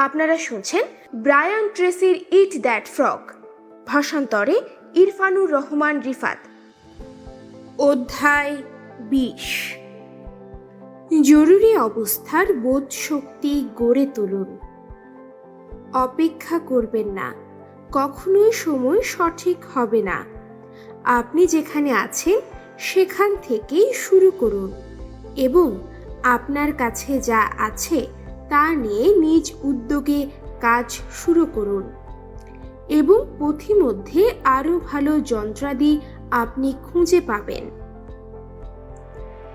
আপনারা শুনছেন ব্রায়ান ট্রেসির ইট দ্যাট ফ্রক ভাষান্তরে ইরফানুর রহমান রিফাত। অধ্যায় বিশ। জরুরি অবস্থার বোধ শক্তি গড়ে তুলুন। অপেক্ষা করবেন না। কখনোই সময় সঠিক হবে না। আপনি যেখানে আছেন, সেখান থেকেই শুরু করুন। এবং আপনার কাছে যা আছে তা নিয়ে নিজ উদ্যোগে কাজ শুরু করুন। এবং পথিমধ্যে আরও ভালো যন্ত্রাদি আপনি খুঁজে পাবেন।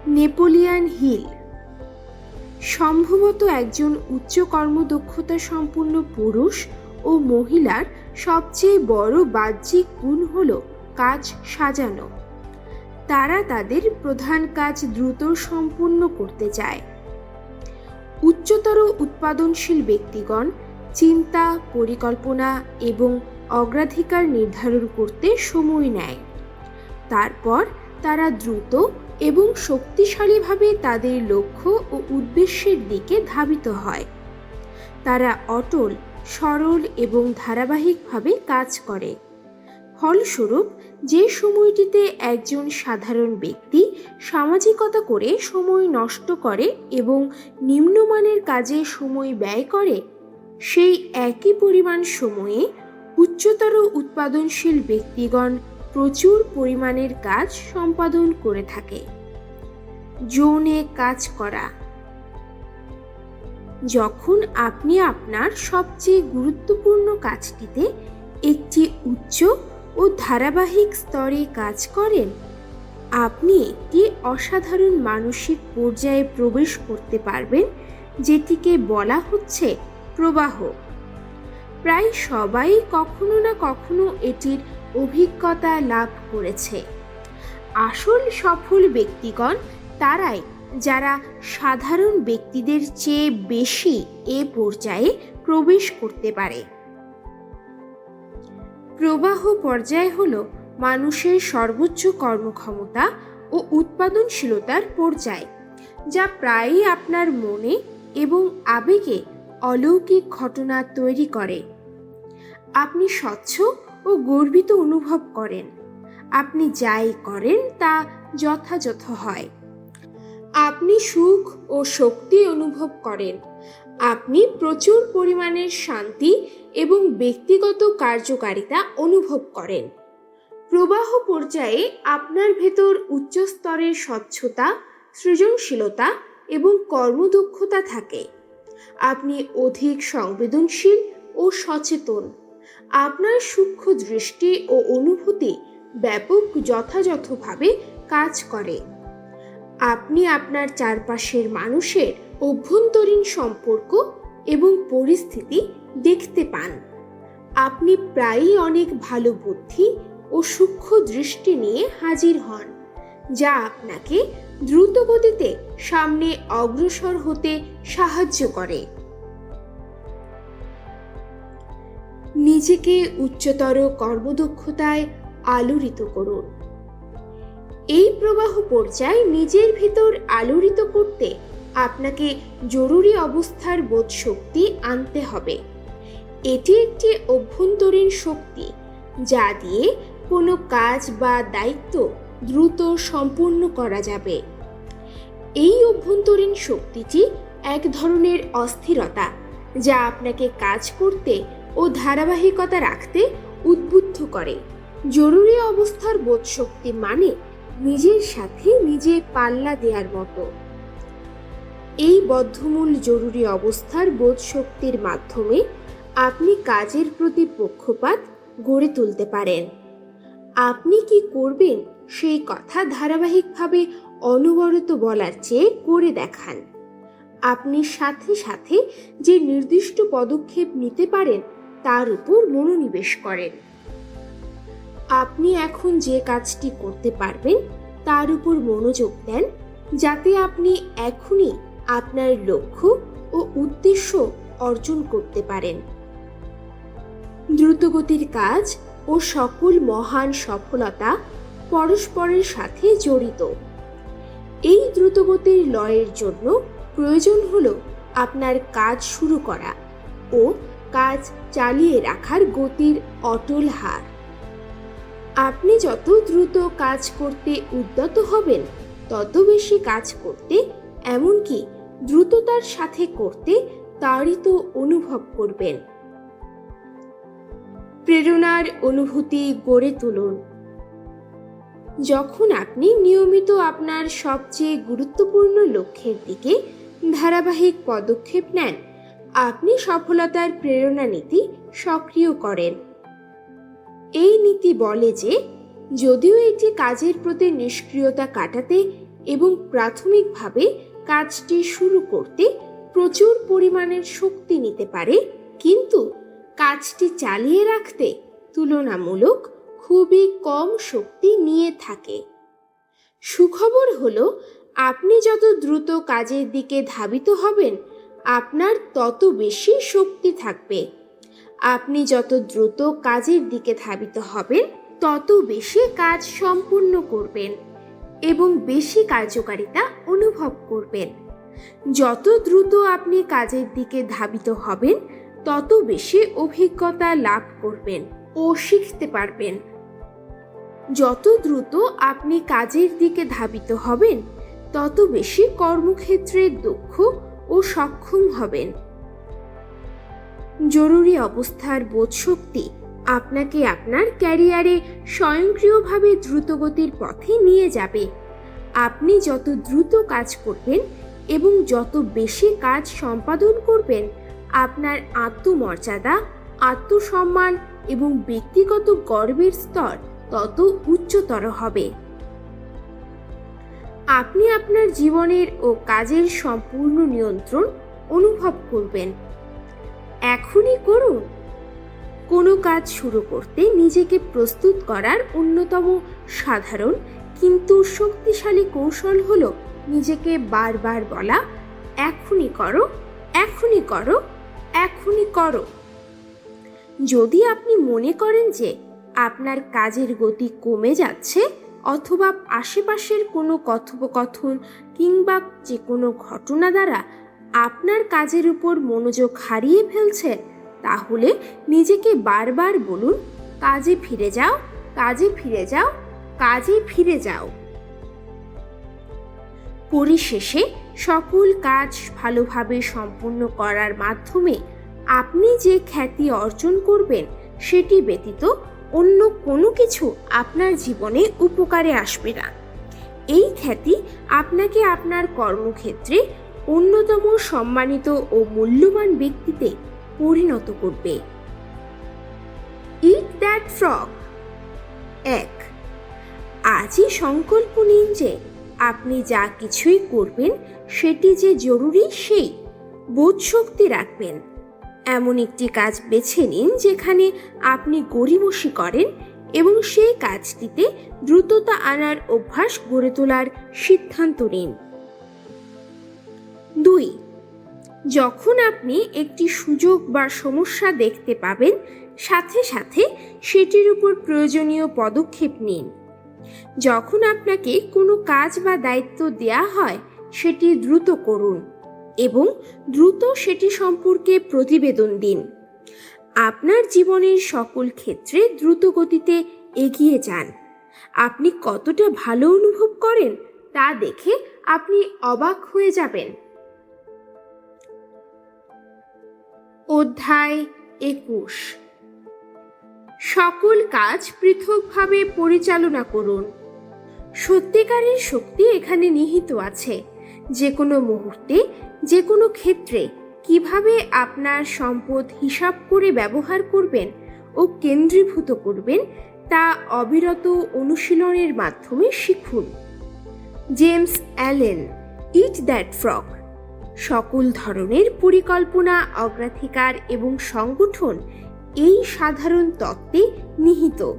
Napoleon Hill. সম্ভবত একজন উচ্চ কর্মদক্ষতা সম্পন্ন পুরুষ ও মহিলার সবচেয়ে বড় বাহ্যিক গুণ হল কাজ সাজানো। তারা তাদের প্রধান কাজ দ্রুত সম্পূর্ণ করতে চায়। উচ্চতর উৎপাদনশীল ব্যক্তিগণ চিন্তা, পরিকল্পনা এবং অগ্রাধিকার নির্ধারণ করতে সময় নেয়। তারপর তারা দ্রুত এবং শক্তিশালীভাবে তাদের লক্ষ্য ও উদ্দেশ্যের দিকে ধাবিত হয়। তারা অটল, সরল এবং ধারাবাহিকভাবে কাজ করে। ফলস্বরূপ যে সময়টিতে একজন সাধারণ ব্যক্তি সামাজিকতা করে সময় নষ্ট করে এবং নিম্নমানের কাজে সময় ব্যয় করে, সেই একই পরিমাণ সময়ে উচ্চতর উৎপাদনশীল ব্যক্তিগণ প্রচুর পরিমাণের কাজ সম্পাদন করে থাকে। যৌনে কাজ করা। যখন আপনি আপনার সবচেয়ে গুরুত্বপূর্ণ কাজটিতে একটি উচ্চ ও ধারাবাহিক স্তরে কাজ করেন, আপনি একটি অসাধারণ মানসিক পর্যায়ে প্রবেশ করতে পারবেন, যেটিকে বলা হচ্ছে প্রবাহ। প্রায় সবাই কখনো না কখনো এটির অভিজ্ঞতা লাভ করেছে। আসল সফল ব্যক্তিগণ তারাই, যারা সাধারণ ব্যক্তিদের চেয়ে বেশি এ পর্যায়ে প্রবেশ করতে পারে। প্রবাহ পর্যায় হল মানুষের সর্বোচ্চ কর্মক্ষমতা ও উৎপাদনশীলতার পর্যায়, যা প্রায়ই আপনার মনে এবং আবেগে অলৌকিক ঘটনা তৈরি করে। আপনি স্বচ্ছ ও গর্বিত অনুভব করেন। আপনি যাই করেন তা যথাযথ হয়। আপনি সুখ ও শক্তি অনুভব করেন। আপনি প্রচুর পরিমাণের শান্তি এবং ব্যক্তিগত কার্যকারিতা অনুভব করেন। প্রবাহ পর্যায়ে আপনার ভেতর উচ্চ স্তরের স্বচ্ছতা, সৃজনশীলতা এবং কর্মদক্ষতা থাকে। আপনি অধিক সংবেদনশীল ও সচেতন। আপনার সূক্ষ্ম দৃষ্টি ও অনুভূতি ব্যাপক যথাযথভাবে কাজ করে। আপনি আপনার চারপাশের মানুষের অভ্যন্তরীণ সম্পর্ক এবং পরিস্থিতি দেখতে পান। আপনি প্রায়ই অনেক ভালো বুদ্ধি ও সূক্ষ্ম দৃষ্টি নিয়ে হাজির হন, যা আপনাকে দ্রুত গতিতে সামনে অগ্রসর হতে সাহায্য করে। নিজেকে উচ্চতর কর্মদক্ষতায় আলোড়িত করুন। এই প্রবাহ পর্যায় নিজের ভিতর আলোড়িত করতে আপনাকে জরুরি অবস্থার বোধ শক্তি আনতে হবে। এটি একটি অভ্যন্তরীণ শক্তি, যা দিয়ে কোনো কাজ বা দায়িত্ব দ্রুত সম্পূর্ণ করা যাবে। এই অভ্যন্তরীণ শক্তিটি এক ধরনের অস্থিরতা, যা আপনাকে কাজ করতে ও ধারাবাহিকতা রাখতে উদ্বুদ্ধ করে। জরুরি অবস্থার বোধশক্তি মানে নিজের সাথে নিজে পাল্লা দেওয়ার মতো। এই বদ্ধমূল জরুরি অবস্থার বোধশক্তির মাধ্যমে আপনি কাজের প্রতি পক্ষপাত গড়ে তুলতে পারেন। আপনি কি করবেন সেই কথা ধারাবাহিকভাবে অনবরত বলার চেয়ে করে দেখান। আপনি সাথে সাথে যে নির্দিষ্ট পদক্ষেপ নিতে পারেন, তার উপর মনোনিবেশ করেন। আপনি এখন যে কাজটি করতে পারবেন, তার উপর মনোযোগ দেন, যাতে আপনি এখনই আপনার লক্ষ্য ও উদ্দেশ্য অর্জন করতে পারেন। দ্রুতগতির কাজ ও সকল মহান সফলতা পরস্পরের সাথে জড়িত। এই দ্রুতগতির লয়ের জন্য প্রয়োজন হলো আপনার কাজ শুরু করা ও কাজ চালিয়ে রাখার গতির অটল হার। আপনি যত দ্রুত কাজ করতে উদ্যত হবেন, তত বেশি কাজ করতে, এমনকি দ্রুততার সাথে করতে তাড়িত অনুভব করবেন। প্রেরণার অনুভূতি গড়ে তুলুন। যখন আপনি নিয়মিত আপনার সবচেয়ে গুরুত্বপূর্ণ লক্ষ্যের দিকে ধারাবাহিক পদক্ষেপ নেন, আপনি সফলতার প্রেরণা নীতি সক্রিয় করেন। এই নীতি বলে যে, যদিও এটি কাজের প্রতি নিষ্ক্রিয়তা কাটাতে এবং প্রাথমিকভাবে কাজটি শুরু করতে প্রচুর পরিমাণের শক্তি নিতে পারে, কিন্তু কাজটি চালিয়ে রাখতে তুলনামূলক খুবই কম শক্তি নিয়ে থাকে। সুখবর হলো, আপনি যত দ্রুত কাজের দিকে ধাবিত হবেন, আপনার তত বেশি শক্তি থাকবে। আপনি যত দ্রুত কাজের দিকে ধাবিত হবেন, তত বেশি কাজ সম্পূর্ণ করবেন এবং বেশি কার্যকারিতা অনুভব করবেন। যত দ্রুত আপনি কাজের দিকে ধাবিত হবেন তত বেশি অভিজ্ঞতা লাভ করবেন ও শিখতে পারবেন। যত দ্রুত আপনি কাজের দিকে ধাবিত হবেন, তত বেশি কর্মক্ষেত্রে দক্ষ ও সক্ষম হবেন। জরুরি অবস্থার বোধশক্তি আপনাকে আপনার ক্যারিয়ারে স্বয়ংক্রিয়ভাবে দ্রুতগতির পথে নিয়ে যাবে। আপনি যত দ্রুত কাজ করবেন এবং যত বেশি কাজ সম্পাদন করবেন আপনার আত্মমর্যাদা, আত্মসম্মান এবং ব্যক্তিগত গর্বের স্তর তত উচ্চতর হবে। আপনি আপনার জীবনের ও কাজের সম্পূর্ণ নিয়ন্ত্রণ অনুভব করবেন। এখনই করুন। কোনো কাজ শুরু করতে নিজেকে প্রস্তুত করার অন্যতম সাধারণ কিন্তু শক্তিশালী কৌশল হলো নিজেকে বারবার বলা, এখনই করো এখনই করো। এখনই করো। যদি আপনি মনে করেন যে আপনার কাজের গতি কমে যাচ্ছে অথবা আশেপাশের কোনো কথোপকথন কিংবা যে কোনো ঘটনা দ্বারা আপনার কাজের উপর মনোযোগ হারিয়ে ফেলছে, তাহলে নিজেকে বারবার বলুন, কাজে ফিরে যাও, কাজে ফিরে যাও, কাজে ফিরে যাও। পরিশেষে সকল কাজ ভালোভাবে সম্পূর্ণ করার মাধ্যমে আপনি যে খ্যাতি অর্জন করবেন, সেটি ব্যতীত অন্য কোনো কিছু আপনার জীবনে উপকারে আসবে না। এই খ্যাতি আপনাকে আপনার কর্মক্ষেত্রে অন্যতম সম্মানিত ও মূল্যবান ব্যক্তিতে পরিণত করবে। ইট দ্যাট ফ্রগ এক, আজই সংকল্প নিন যে আপনি যা কিছুই করবেন সেটি যে জরুরি সেই বোধশক্তি রাখবেন। এমন একটি কাজ বেছে নিন যেখানে আপনি গড়িমসি করেন এবং সেই কাজটিতে দ্রুততা আনার অভ্যাস গড়ে তোলার সিদ্ধান্ত নিন। দুই, যখন আপনি একটি সুযোগ বা সমস্যা দেখতে পাবেন, সাথে সাথে সেটির উপর প্রয়োজনীয় পদক্ষেপ নিন। যখন আপনাকে কোনো কাজ বা দায়িত্ব দেয়া হয় সেটি দ্রুত করুন এবং দ্রুত সেটি সম্পর্কে প্রতিবেদন দিন। আপনার জীবনের সকল ক্ষেত্রে দ্রুত গতিতে এগিয়ে যান। আপনি কতটা ভালো অনুভব করেন তা দেখে আপনি অবাক হয়ে যাবেন। অধ্যায় একুশ। সকল কাজ পৃথকভাবে পরিচালনা করুন। সত্যিকারের শক্তি এখানে নিহিত আছে। যে কোনো মুহূর্তে, যে কোনো ক্ষেত্রে কীভাবে আপনার সম্পদ হিসাব করে ব্যবহার করবেন ও কেন্দ্রীভূত করবেন, তা অবিরত অনুশীলনের মাধ্যমে শিখুন। James Allen, eat that frog সকল ধরনের পরিকল্পনা, অগ্রাধিকার এবং সংগঠন এই সাধারণ তত্ত্বে নিহিত।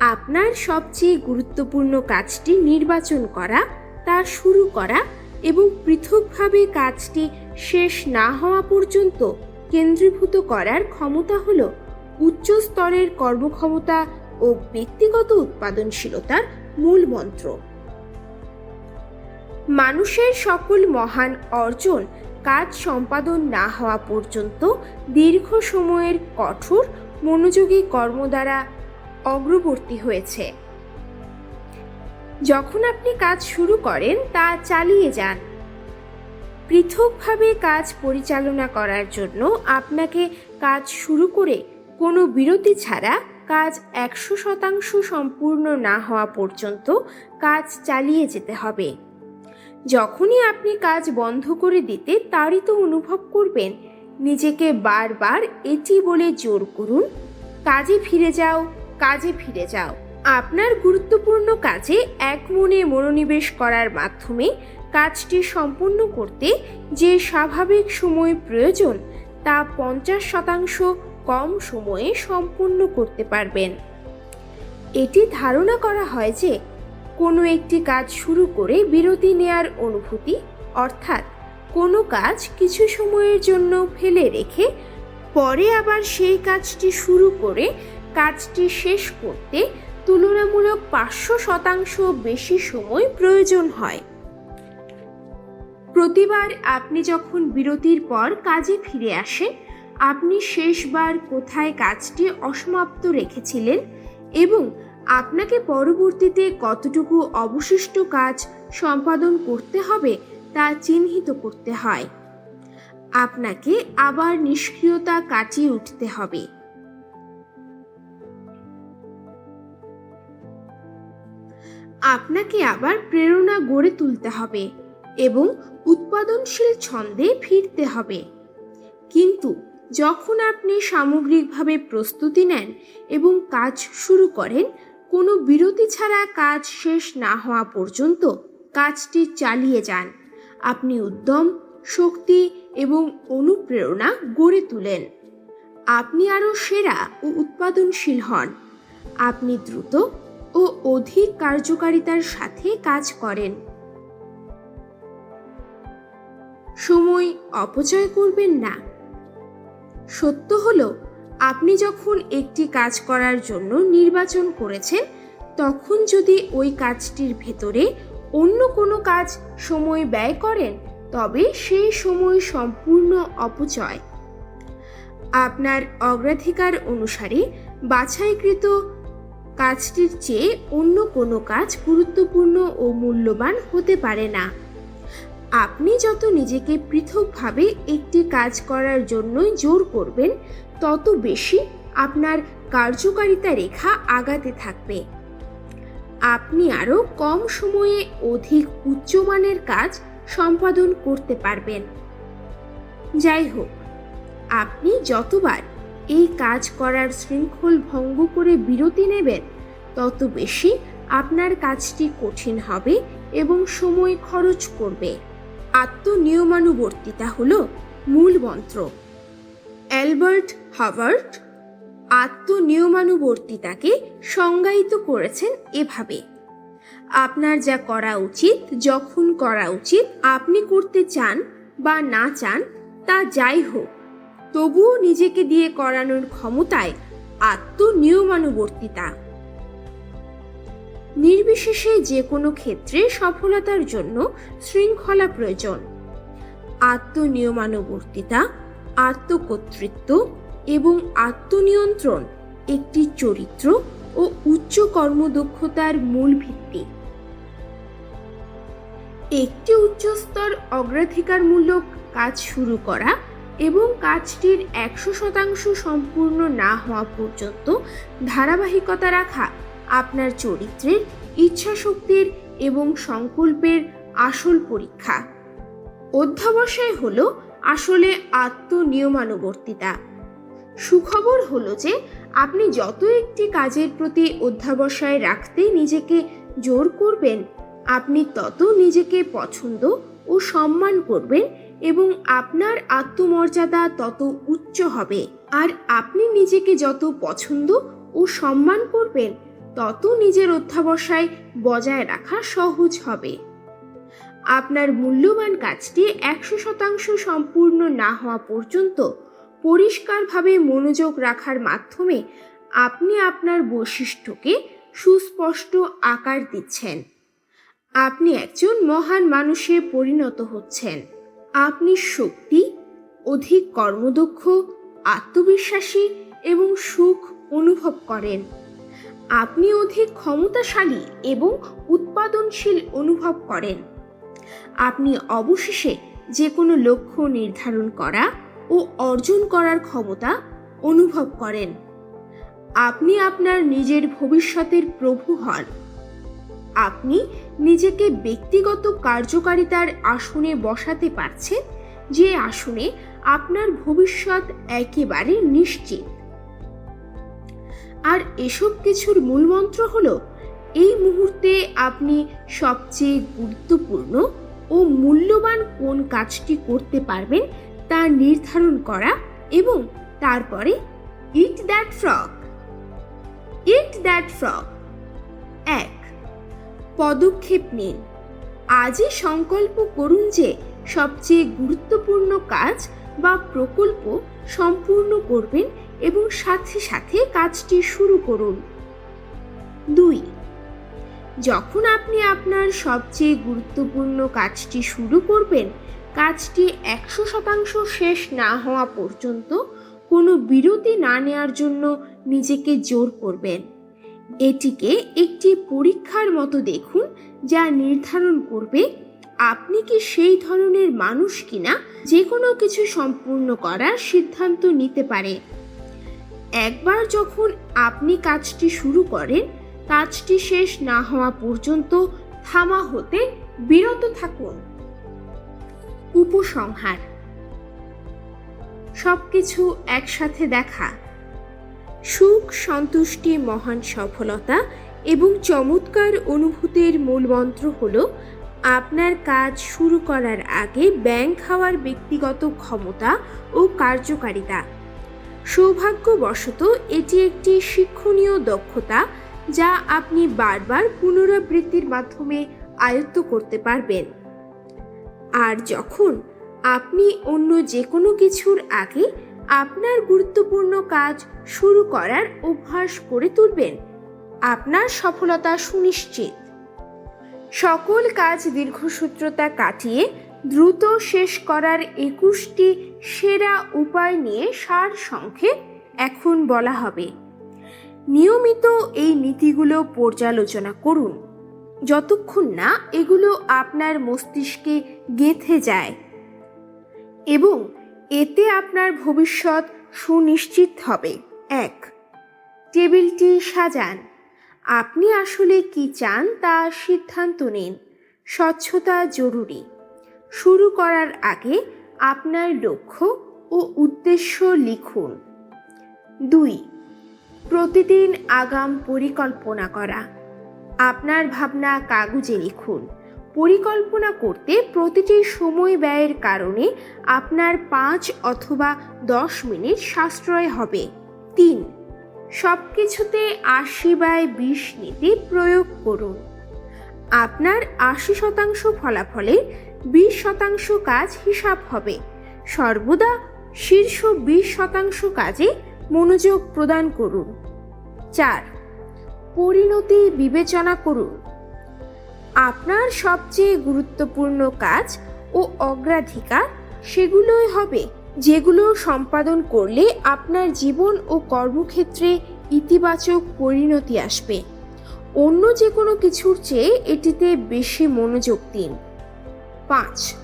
আপনার সবচেয়ে গুরুত্বপূর্ণ কাজটি নির্বাচন করা, তা শুরু করা এবং পৃথকভাবে কাজটি শেষ না হওয়া পর্যন্ত কেন্দ্রীভূত করার ক্ষমতা হল উচ্চ স্তরের কর্মক্ষমতা ও ব্যক্তিগত উৎপাদনশীলতার মূল মন্ত্র। মানুষের সকল মহান অর্জন কাজ সম্পাদন না হওয়া পর্যন্ত দীর্ঘ সময়ের কঠোর মনোযোগী কর্ম দ্বারা অগ্রবর্তী হয়েছে। যখন আপনি কাজ শুরু করেন, তা চালিয়ে যান। পৃথকভাবে কাজ পরিচালনা করার জন্য আপনাকে কাজ শুরু করে কোনো বিরতি ছাড়া কাজ একশো শতাংশ সম্পূর্ণ না হওয়া পর্যন্ত কাজ চালিয়ে যেতে হবে। যখনই আপনি কাজ বন্ধ করে দিতে তারই তো অনুভব করবেন, নিজেকে বারবার এটি বলে জোর করুন, কাজে ফিরে যাও, কাজে ফিরে যাও। আপনার গুরুত্বপূর্ণ কাজে এক মনে মনোনিবেশ করার মাধ্যমে কাজটি সম্পূর্ণ করতে যে স্বাভাবিক সময় প্রয়োজন, তা পঞ্চাশ শতাংশ কম সময়ে সম্পূর্ণ করতে পারবেন। এটি ধারণা করা হয় যে, কোনো একটি কাজ শুরু করে বিরতি নেয়ার অনুভূতি, অর্থাৎ কোনো কাজ কিছু সময়ের জন্য ফেলে রেখে পরে আবার সেই কাজটি শুরু করে কাজটি শেষ করতে তুলনামূলক পাঁচশো শতাংশ বেশি সময় প্রয়োজন হয়। প্রতিবার আপনি যখন বিরতির পর কাজে ফিরে আসেন আপনি শেষবার কোথায় কাজটি অসমাপ্ত রেখেছিলেন এবং আপনাকে পরবর্তীতে কতটুকু অবশিষ্ট কাজ সম্পাদন করতে হবে তা চিহ্নিত করতে হয়। আপনাকে আবার নিষ্ক্রিয়তা কাটিয়ে উঠতে হবে। আপনাকে আবার প্রেরণা গড়ে তুলতে হবে এবং উৎপাদনশীল ছন্দে ফিরতে হবে। কিন্তু যখন আপনি সামগ্রিকভাবে প্রস্তুতি নেন এবং কাজ শুরু করেন, কোনো বিরতি ছাড়া কাজ শেষ না হওয়া পর্যন্ত কাজটি চালিয়ে যান। আপনি উদ্যম, শক্তি এবং অনুপ্রেরণা গড়ে তোলেন। আপনি আরও সেরা ও উৎপাদনশীল হন। আপনি দ্রুত ও অধিক কার্যকারিতার সাথে কাজ করেন। সময় অপচয় করবেন না। সত্য হলো, আপনি যখন একটি কাজ করার জন্য নির্বাচন করেছেন, তখন যদি ওই কাজটির ভেতরে অন্য কোনো কাজ সময় ব্যয় করেন, তবে সেই সময় সম্পূর্ণ অপচয়। আপনার অগ্রাধিকার অনুসারে বাছাইকৃত কাজটির চেয়ে অন্য কোনো কাজ গুরুত্বপূর্ণ ও মূল্যবান হতে পারে না। আপনি যত নিজেকে পৃথকভাবে একটি কাজ করার জন্যই জোর করবেন, তত বেশি আপনার কার্যকারিতা রেখা আগাতে থাকবে। আপনি আরও কম সময়ে অধিক উচ্চমানের কাজ সম্পাদন করতে পারবেন। যাই হোক, আপনি যতবার এই কাজ করার শৃঙ্খল ভঙ্গ করে বিরতি নেবেন, তত বেশি আপনার কাজটি কঠিন হবে এবং সময় খরচ করবে। আত্মনিয়মানুবর্তিতা হল মূল মন্ত্র। অ্যালবার্ট হাভার্ট আত্মনিয়মানুবর্তিতাকে সংজ্ঞায়িত করেছেন এভাবে, আপনার যা করা উচিত, যখন করা উচিত, আপনি করতে চান বা না চান, তা যাই হোক তবুও নিজেকে দিয়ে করানোর ক্ষমতায় আত্মনিয়মানুবর্তিতা। নির্বিশেষে যে কোনো ক্ষেত্রে সফলতার জন্য শৃঙ্খলা প্রয়োজন। আত্মনিয়মানুবর্তিতা, আত্মকর্তৃত্ব এবং আত্মনিয়ন্ত্রণ একটি চরিত্র ও উচ্চ কর্মদক্ষতার মূল ভিত্তি। একটি উচ্চস্তর অগ্রাধিকারমূলক কাজ শুরু করা এবং কাজটির একশো শতাংশ সম্পূর্ণ না হওয়া পর্যন্ত ধারাবাহিকতা রাখা আপনার চরিত্রের ইচ্ছাশক্তির এবং সংকল্পের আসল পরীক্ষা। অধ্যাবসায় হল আসলে আত্মনিয়মানুবর্তিতা। সুখবর হলো যে আপনি যত একটি কাজের প্রতি অধ্যাবসায় রাখতে নিজেকে জোর করবেন, আপনি তত নিজেকে পছন্দ ও সম্মান করবেন এবং আপনার আত্মমর্যাদা তত উচ্চ হবে। আর আপনি নিজেকে যত পছন্দ ও সম্মান করবেন, তত নিজের অধ্যাবসায় বজায় রাখা সহজ হবে। আপনার মূল্যবান কাজটি একশো শতাংশ সম্পূর্ণ না হওয়া পর্যন্ত পরিষ্কারভাবে মনোযোগ রাখার মাধ্যমে আপনি আপনার বৈশিষ্ট্যকে সুস্পষ্ট আকার দিচ্ছেন। আপনি একজন মহান মানুষে পরিণত হচ্ছেন। আপনি শক্তি, অধিক কর্মদক্ষ, আত্মবিশ্বাসী এবং সুখ অনুভব করেন। আপনি অধিক ক্ষমতাশালী এবং উৎপাদনশীল অনুভব করেন। আপনি অবশেষে যে কোনো লক্ষ্য নির্ধারণ করা ও অর্জন করার ক্ষমতা অনুভব করেন। আপনি আপনার নিজের ভবিষ্যতের প্রভু হন। আপনি নিজেকে ব্যক্তিগত কার্যকারিতার আসনে বসাতে পারছেন, যে আসনে আপনার ভবিষ্যৎ একেবারে নিশ্চিত। আর এসব কিছুর মূলমন্ত্র হল, এই মুহূর্তে আপনি সবচেয়ে গুরুত্বপূর্ণ ও মূল্যবান কোন কাজটি করতে পারবেন তা নির্ধারণ করা এবং তারপরে eat that frog eat that frog এক পদক্ষেপ নিন। আজই সংকল্প করুন যে সবচেয়ে গুরুত্বপূর্ণ কাজ বা প্রকল্প সম্পূর্ণ করবেন এবং সাথে সাথে কাজটি শুরু করুন। দুই, যখন আপনি আপনার সবচেয়ে গুরুত্বপূর্ণ কাজটি শুরু করবেন, কাজটি একশো শতাংশ শেষ না হওয়া পর্যন্ত কোনো বিরতি না নেওয়ার জন্য নিজেকে জোর করবেন। এটিকে একটি পরীক্ষার মতো দেখুন যা নির্ধারণ করবে আপনি কি সেই ধরনের মানুষ কিনা যে কোনো কিছু সম্পূর্ণ করার সিদ্ধান্ত নিতে পারে। একবার যখন আপনি কাজটি শুরু করেন, কাজটি শেষ না হওয়া পর্যন্ত থামা হতে বিরত থাকুন। উপসংহার। সবকিছু একসাথে দেখা। সুখ, সন্তুষ্টি, মহান সফলতা এবং চমৎকার অনুভূতির মূলমন্ত্র হল, আপনার কাজ শুরু করার আগে ব্যাংক খাওয়ার ব্যক্তিগত ক্ষমতা ও কার্যকারিতা। সৌভাগ্যবশত, এটি একটি শিক্ষণীয় দক্ষতা যা আপনি বারবার পুনরাবৃত্তির মাধ্যমে আয়ত্ত করতে পারবেন। আর যখন আপনি অন্য যে কোনো কিছুর আগে আপনার গুরুত্বপূর্ণ কাজ শুরু করার অভ্যাস করে তুলবেন। আপনার সফলতা সুনিশ্চিত। সকল কাজ দীর্ঘসূত্রতা কাটিয়ে দ্রুত শেষ করার একুশটি সেরা উপায় নিয়ে সার সংক্ষেপ এখন বলা হবে। নিয়মিত এই নীতিগুলো পর্যালোচনা করুন। যতক্ষণ না এগুলো আপনার মস্তিষ্কে গেঁথে যায়। এবং এতে আপনার ভবিষ্যৎ সুনিশ্চিত হবে। এক, টেবিলটি সাজান। আপনি আসলে কি চান তা সিদ্ধান্ত নিন। স্বচ্ছতা জরুরি। শুরু করার আগে আপনার লক্ষ্য ও উদ্দেশ্য লিখুন। দুই, প্রতিদিন আগাম পরিকল্পনা করা। আপনার ভাবনা কাগজে লিখুন। পরিকল্পনা করতে প্রতিটি সময় ব্যয়ের কারণে আপনার পাঁচ অথবা দশ মিনিট সাশ্রয় হবে। তিন সব কিছুতে আশি বাই বিশ নীতি প্রয়োগ করুন। আপনার আশি শতাংশ ফলাফলে বিশ শতাংশ কাজ হিসাব হবে। সর্বদা শীর্ষ বিশ শতাংশ কাজে মনোযোগ প্রদান করুন। চার, পরিণতি বিবেচনা করুন। আপনার সবচেয়ে গুরুত্বপূর্ণ কাজ ও অগ্রাধিকার সেগুলোই হবে, যেগুলো সম্পাদন করলে আপনার জীবন ও কর্মক্ষেত্রে ইতিবাচক পরিণতি আসবে। অন্য যে কোনো কিছুর চেয়ে এটিতে বেশি মনোযোগ দিন। পাঁচ,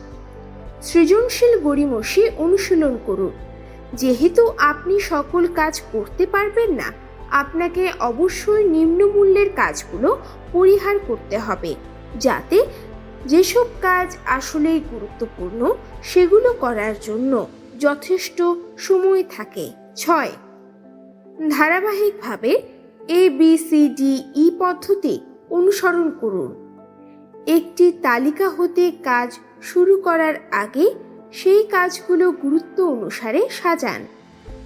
সৃজনশীল গড়িমসি অনুশীলন করুন। যেহেতু আপনি সকল কাজ করতে পারবেন না, আপনাকে অবশ্যই নিম্নমূল্যের কাজগুলো পরিহার করতে হবে। যাতে যেসব কাজ আসলেই গুরুত্বপূর্ণ, সেগুলো করার জন্য যথেষ্ট সময় থাকে। ছয়, ধারাবাহিকভাবে A B C D E পদ্ধতি অনুসরণ করুন। একটি তালিকা হতে কাজ শুরু করার আগে সেই কাজগুলো গুরুত্ব অনুসারে সাজান,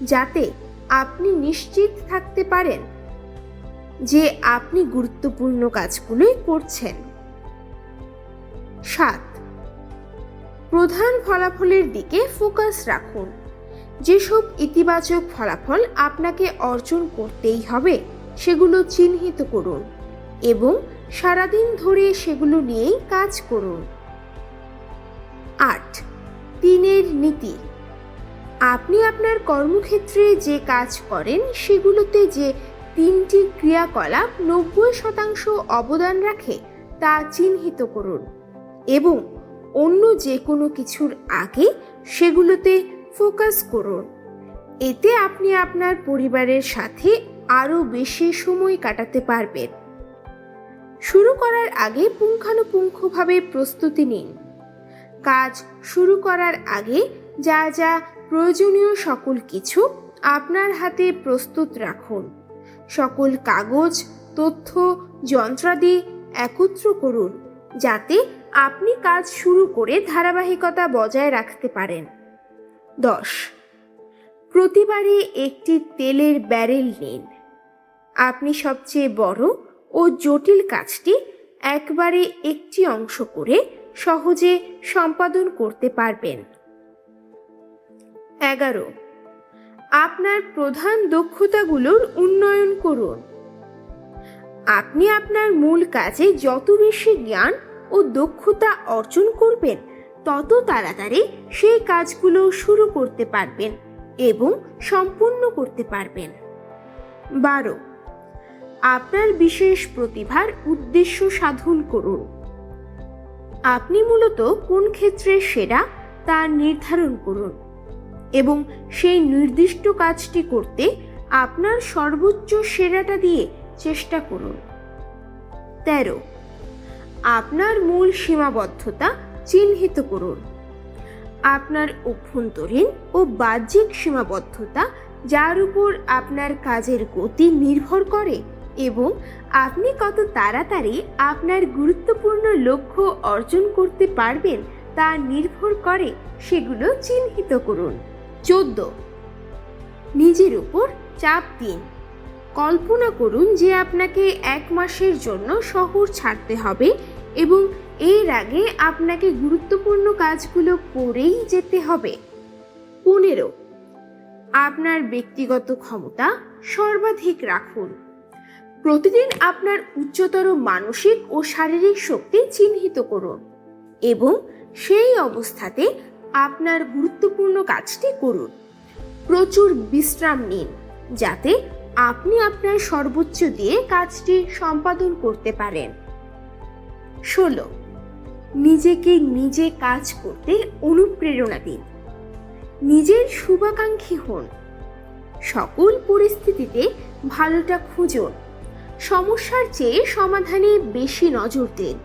যাতে আপনি নিশ্চিত থাকতে পারেন যে আপনি গুরুত্বপূর্ণ কাজগুলোই করছেন। সাত। প্রধান ফলাফলের দিকে ফোকাস রাখুন। যেসব ইতিবাচক ফলাফল আপনাকে অর্জন করতেই হবে, সেগুলো চিহ্নিত করুন এবং সারাদিন ধরে সেগুলো নিয়েই কাজ করুন। আট। তিনের নীতি। আপনি আপনার কর্মক্ষেত্রে যে কাজ করেন, সেগুলোতে যে তিনটি ক্রিয়াকলাপ নব্বই শতাংশ অবদান রাখে, তা চিহ্নিত করুন। এবং অন্য যে কোনো কিছুর আগে সেগুলোতে ফোকাস করুন। এতে আপনি আপনার পরিবারের সাথে আরও বেশি সময় কাটাতে পারবেন। শুরু করার আগে পুঙ্খানুপুঙ্খভাবে প্রস্তুতি নিন। কাজ শুরু করার আগে যা যা প্রয়োজনীয় সকল কিছু আপনার হাতে প্রস্তুত রাখুন। সকল কাগজ, তথ্য, যন্ত্রাদি একত্র করুন, যাতে আপনি কাজ শুরু করে ধারাবাহিকতা বজায় রাখতে পারেন। দশ। প্রতিবারে একটি তেলের ব্যারেল নিন। আপনি সবচেয়ে বড় ও জটিল কাজটি একবারে একটি অংশ করে সহজে সম্পাদন করতে পারবেন। এগারো। আপনার প্রধান দক্ষতাগুলোর উন্নয়ন করুন। আপনি আপনার মূল কাজে যত বেশি জ্ঞান ও দক্ষতা অর্জন করবেন, তত তাড়াতাড়ি সেই কাজগুলো শুরু করতে পারবেন এবং সম্পূর্ণ করতে পারবেন। বারো, আপনার বিশেষ প্রতিভার উদ্দেশ্য সাধন করুন। আপনি মূলত কোন ক্ষেত্রে সেরা তা নির্ধারণ করুন এবং সেই নির্দিষ্ট কাজটি করতে আপনার সর্বোচ্চ সেরাটা দিয়ে চেষ্টা করুন। তেরো আপনার মূল সীমাবদ্ধতা চিহ্নিত করুন। আপনার অভ্যন্তরীণ ও বাহ্যিক সীমাবদ্ধতা, যার উপর আপনার কাজের গতি নির্ভর করে এবং আপনি কত তাড়াতাড়ি আপনার গুরুত্বপূর্ণ লক্ষ্য অর্জন করতে পারবেন তা নির্ভর করে সেগুলো চিহ্নিত করুন। চোদ্দ। নিজের উপর চাপ দিন। কল্পনা করুন যে আপনাকে এক মাসের জন্য শহর ছাড়তে হবে এবং এর আগে আপনাকে গুরুত্বপূর্ণ কাজগুলো করেই যেতে হবে। পনেরো, আপনার ব্যক্তিগত ক্ষমতা সর্বাধিক রাখুন। প্রতিদিন আপনার উচ্চতর মানসিক ও শারীরিক শক্তি চিহ্নিত করুন এবং সেই অবস্থাতে আপনার গুরুত্বপূর্ণ কাজটি করুন। প্রচুর বিশ্রাম নিন, যাতে আপনি আপনার সর্বোচ্চ দিয়ে কাজটি সম্পাদন করতে পারেন। ষোলো। নিজেকে নিজে কাজ করতে অনুপ্রেরণা দিন। নিজের শুভাকাঙ্ক্ষী হন। সকল পরিস্থিতিতে ভালোটা খুঁজুন। সমস্যার চেয়ে সমাধানে বেশি নজর দিন।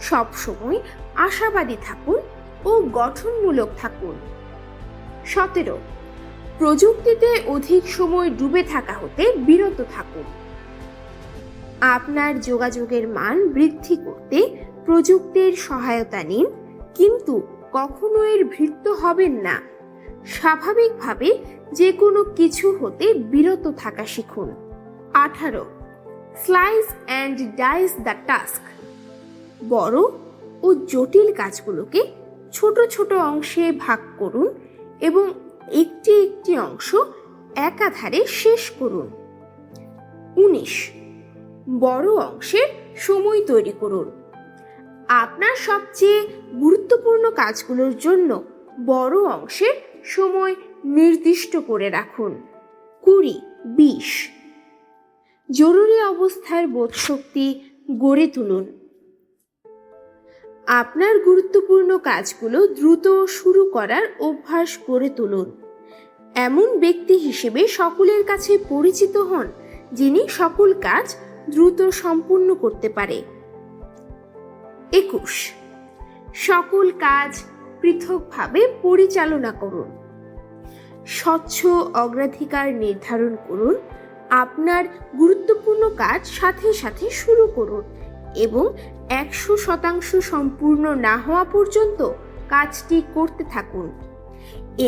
সবসময় আশাবাদী থাকুন ও গঠনমূলক থাকুন। সতেরো। প্রযুক্তিতে অধিক সময় ডুবে থাকা হতে বিরত থাকুন। আপনার যোগাযোগের মান বৃদ্ধি করতে প্রযুক্তির সহায়তা নিন, কিন্তু কখনো এর ভৃত্য হবেন না। স্বাভাবিকভাবে যে কোনো কিছু হতে বিরত থাকা শিখুন। আঠারো slice and dice the task বড় ও জটিল কাজগুলোকে ছোট ছোট অংশে ভাগ করুন এবং একটি একটি অংশ একাধারে শেষ করুন। উনিশ বড় অংশের সময় তৈরি করুন। আপনার সবচেয়ে গুরুত্বপূর্ণ কাজগুলোর জন্য বড় অংশের সময় নির্দিষ্ট করে রাখুন। কুড়ি, বিশ। জরুরি অবস্থার বোধশক্তি গড়ে তুলুন। আপনার গুরুত্বপূর্ণ কাজগুলো দ্রুত শুরু করার অভ্যাস গড়ে তুলুন। এমন ব্যক্তি হিসেবে সকলের কাছে পরিচিত হন যিনি সকল কাজ দ্রুত সম্পূর্ণ করতে পারে। একুশ, সকল কাজ পৃথকভাবে পরিচালনা করুন। স্বচ্ছ অগ্রাধিকার নির্ধারণ করুন, আপনার গুরুত্বপূর্ণ কাজ সাথে সাথে শুরু করুন এবং একশো শতাংশ সম্পূর্ণ না হওয়া পর্যন্ত কাজটি করতে থাকুন।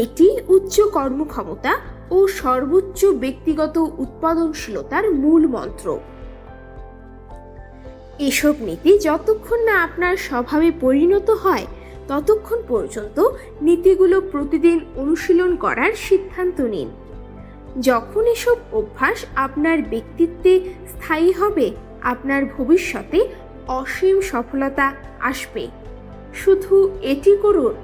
এটি উচ্চ কর্মক্ষমতা ও সর্বোচ্চ ব্যক্তিগত উৎপাদনশীলতার মূল মন্ত্র। এসব নীতি যতক্ষণ না আপনার স্বভাবে পরিণত হয়, ততক্ষণ পর্যন্ত নীতিগুলো প্রতিদিন অনুশীলন করার সিদ্ধান্ত নিন। যখন এসব অভ্যাস আপনার ব্যক্তিত্বে স্থায়ী হবে, আপনার ভবিষ্যতে অসীম সফলতা আসবে। শুধু এটি করুন